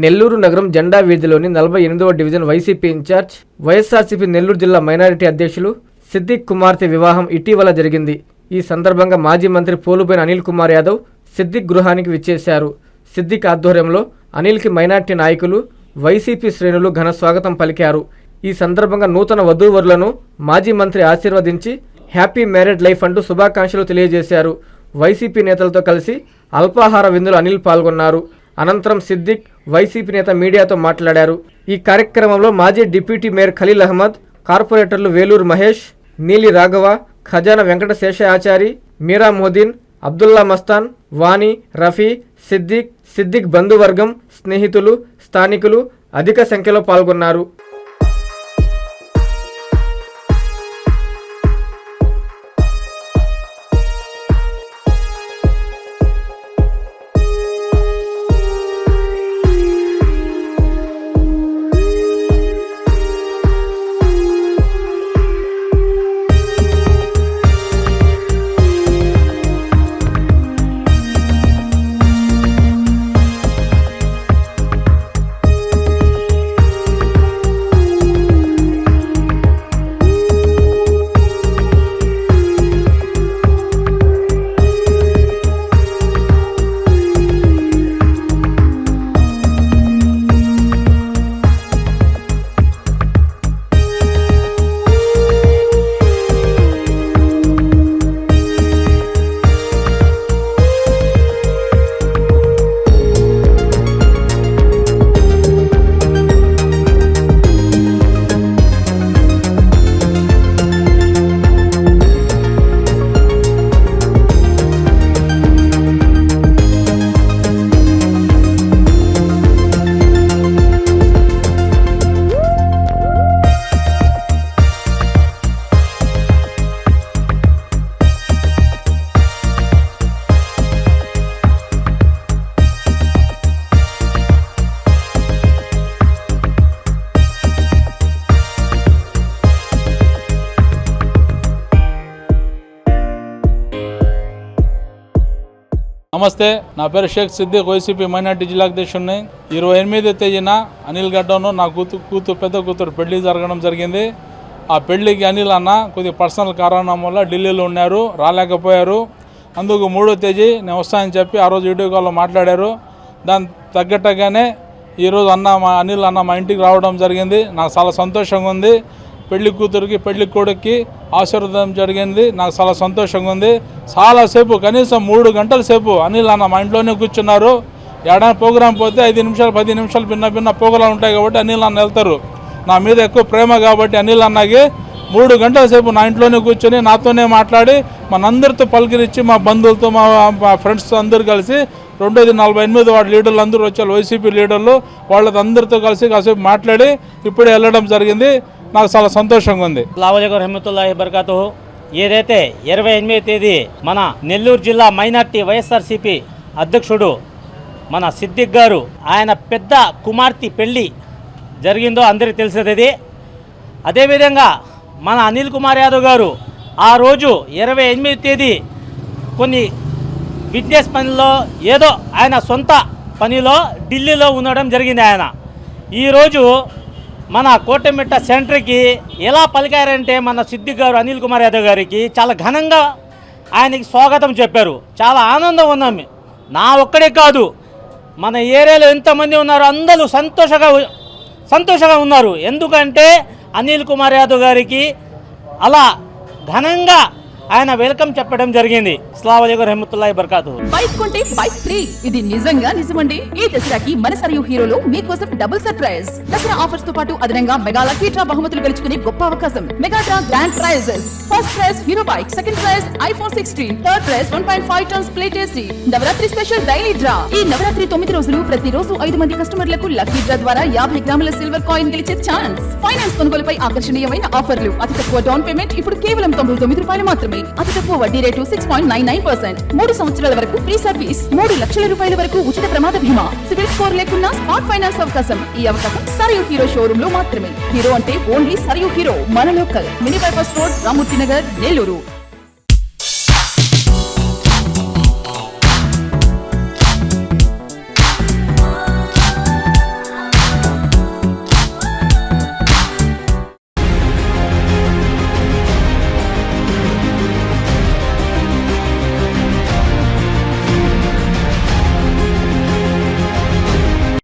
నెల్లూరు నగరం జెండా వీధిలోని నలభై ఎనిమిదవ division YCP incharge YSRCP Nellore జిల్లా మైనారిటీ అధ్యక్షులు సిద్దిక్ కుమార్తె వివాహం ఇటీవల జరిగింది. ఈ సందర్భంగా మాజీ మంత్రి పోలుబోయిన అనిల్ కుమార్ యాదవ్ సిద్దిక్ గృహానికి విచ్చేశారు. సిద్దిక్ ఆధ్వర్యంలో అనిల్కి మైనార్టీ నాయకులు వైసీపీ శ్రేణులు ఘన స్వాగతం పలికారు. ఈ సందర్భంగా నూతన వధూవరులను మాజీ మంత్రి ఆశీర్వదించి హ్యాపీ మ్యారేడ్ లైఫ్ అంటూ శుభాకాంక్షలు తెలియజేశారు. వైసీపీ నేతలతో కలిసి అల్పాహార విందులు అనిల్ పాల్గొన్నారు. అనంతరం సిద్దిక్ వైసీపీ నేత మీడియాతో మాట్లాడారు. ఈ కార్యక్రమంలో మాజీ డిప్యూటీ మేయర్ ఖలీల్ అహ్మద్ కార్పొరేటర్లు వేలూరు మహేష్ నీలి రాఘవ ఖజానా వెంకట శేషాచారి మీరా మోదీన్ అబ్దుల్లా మస్తాన్ వాణి రఫీ సిద్దిక్ సిద్దిక్ బంధువర్గం స్నేహితులు స్థానికులు అధిక సంఖ్యలో పాల్గొన్నారు. నమస్తే నా పేరు షేక్ సిద్దిక్ వైసీపీ మైనార్టీ జిల్లాధ్యక్షుడిని ఇరవై ఎనిమిది తేదీన అనిల్ గడ్డను నా కూతు కూతురు పెద్ద కూతురు పెళ్ళి జరగడం జరిగింది. ఆ పెళ్ళికి అనిల్ అన్న కొద్దిగా పర్సనల్ కారణం వల్ల ఢిల్లీలో ఉన్నారు రాలేకపోయారు. అందుకు మూడో తేదీ నేను వస్తానని చెప్పి ఆ రోజు వీడియో కాల్లో మాట్లాడారు. దాని తగ్గట్టుగానే ఈరోజు అన్న మా అనిల్ అన్న మా ఇంటికి రావడం జరిగింది. నాకు చాలా సంతోషంగా ఉంది. పెళ్ళి కూతురికి పెళ్ళి కొడుక్కి ఆశీర్వాదం జరిగింది. నాకు చాలా సంతోషంగా ఉంది. చాలాసేపు కనీసం మూడు గంటల సేపు అనిల్ అన్న మా ఇంట్లోనే కూర్చున్నారు. ఏడాది ప్రోగ్రాం పోతే ఐదు నిమిషాలు పది నిమిషాలు భిన్న భిన్న ప్రోగ్రాలు ఉంటాయి కాబట్టి అనిల్ అన్న వెళ్తారు. నా మీద ఎక్కువ ప్రేమ కాబట్టి అనిల్ అన్నకి మూడు గంటల సేపు నా ఇంట్లోనే కూర్చొని నాతోనే మాట్లాడి మనందరితో పలకరించి మా బంధువులతో మా మా ఫ్రెండ్స్తో అందరూ కలిసి రెండోది నలభై ఎనిమిది వాడి లీడర్లు అందరూ వచ్చారు. వైసీపీ లీడర్లు వాళ్ళతో అందరితో కలిసి కాసేపు మాట్లాడి ఇప్పుడే వెళ్ళడం జరిగింది. నాకు చాలా సంతోషంగా ఉంది. లావలేకం రహమతుల్లాహి బర్కాతు ఏదైతే ఇరవై ఎనిమిది తేదీ మన నెల్లూరు జిల్లా మైనార్టీ వైఎస్ఆర్సీపీ అధ్యక్షుడు మన సిద్దిక్ గారు ఆయన పెద్ద కుమార్తె పెళ్ళి జరిగిందో అందరికీ తెలిసేది అదేవిధంగా మన అనిల్ కుమార్ యాదవ్ గారు ఆ రోజు ఇరవై ఎనిమిది తేదీ కొన్ని బిజినెస్ పనిలో ఏదో ఆయన సొంత పనిలో ఢిల్లీలో ఉండడం జరిగింది ఆయన. ఈరోజు మన కోటమిట్ట సెంటర్కి ఎలా పలికారంటే మన సిద్ధి గారు అనిల్ కుమార్ యాదవ్ గారికి చాలా ఘనంగా ఆయనకి స్వాగతం చెప్పారు. చాలా ఆనందం ఉన్నాం నా ఒక్కడే కాదు మన ఏరియాలో ఎంతమంది ఉన్నారో అందరూ సంతోషంగా సంతోషంగా ఉన్నారు. ఎందుకంటే అనిల్ కుమార్ యాదవ్ గారికి అలా ఘనంగా ఆయన వెల్కమ్ చెప్పడం జరిగింది. అస్సలాము రహమతుల్లాhi బర్కాతు బైక్ కొంటే బైక్ ఫ్రీ. ఇది నిజంగా నిజమండి. ఈ దసరాకి మన సరియు హీరోలో మీకోసం డబుల్ సర్ప్రైజ్. దసరా ఆఫర్స్తో పాటు అదనంగా మెగా లక్కీ డ్రా బహుమతులు గెలుచుకునే గొప్ప అవకాశం. Mega draw grand prizes. First prize Hero bike second prize iPhone sixteen third prize one point five tons plate AC Navratri special daily draw ఈ నవరాత్రి తొమ్మిది రోజులు ప్రతి రోజు ఐదు మంది కస్టమర్లకు లక్కీ డ్రా ద్వారా యాభై గ్రాముల సిల్వర్ కాయిన్ గెలిచే ఛాన్స్ ఫైనాన్స్ కొనుగోలుపై ఆకర్షణీయమైన ఆఫర్లు. అతి తక్కువ డౌన్ పేమెంట్ ఇప్పుడు కేవలం తొంభై తొమ్మిది రూపాయలు మాత్రమే అతి తక్కువ వడ్డీ rate six point nine nine percent మూడు సంవత్సరాల వరకు ఫ్రీ సర్వీస్ మూడు లక్షల రూపాయల వరకు ఉచిత ప్రమాద బీమా. సివిల్ స్కోర్ లేకున్నా స్మార్ట్ ఫైనాన్స్ అవకాశం. ఈ అవకాశం సరియు హీరో షోరూమ్లో మాత్రమే. హీరో అంటే ఓన్లీ సరియు హీరో. మన local mini bypass road Ramurthy Nagar Nellore.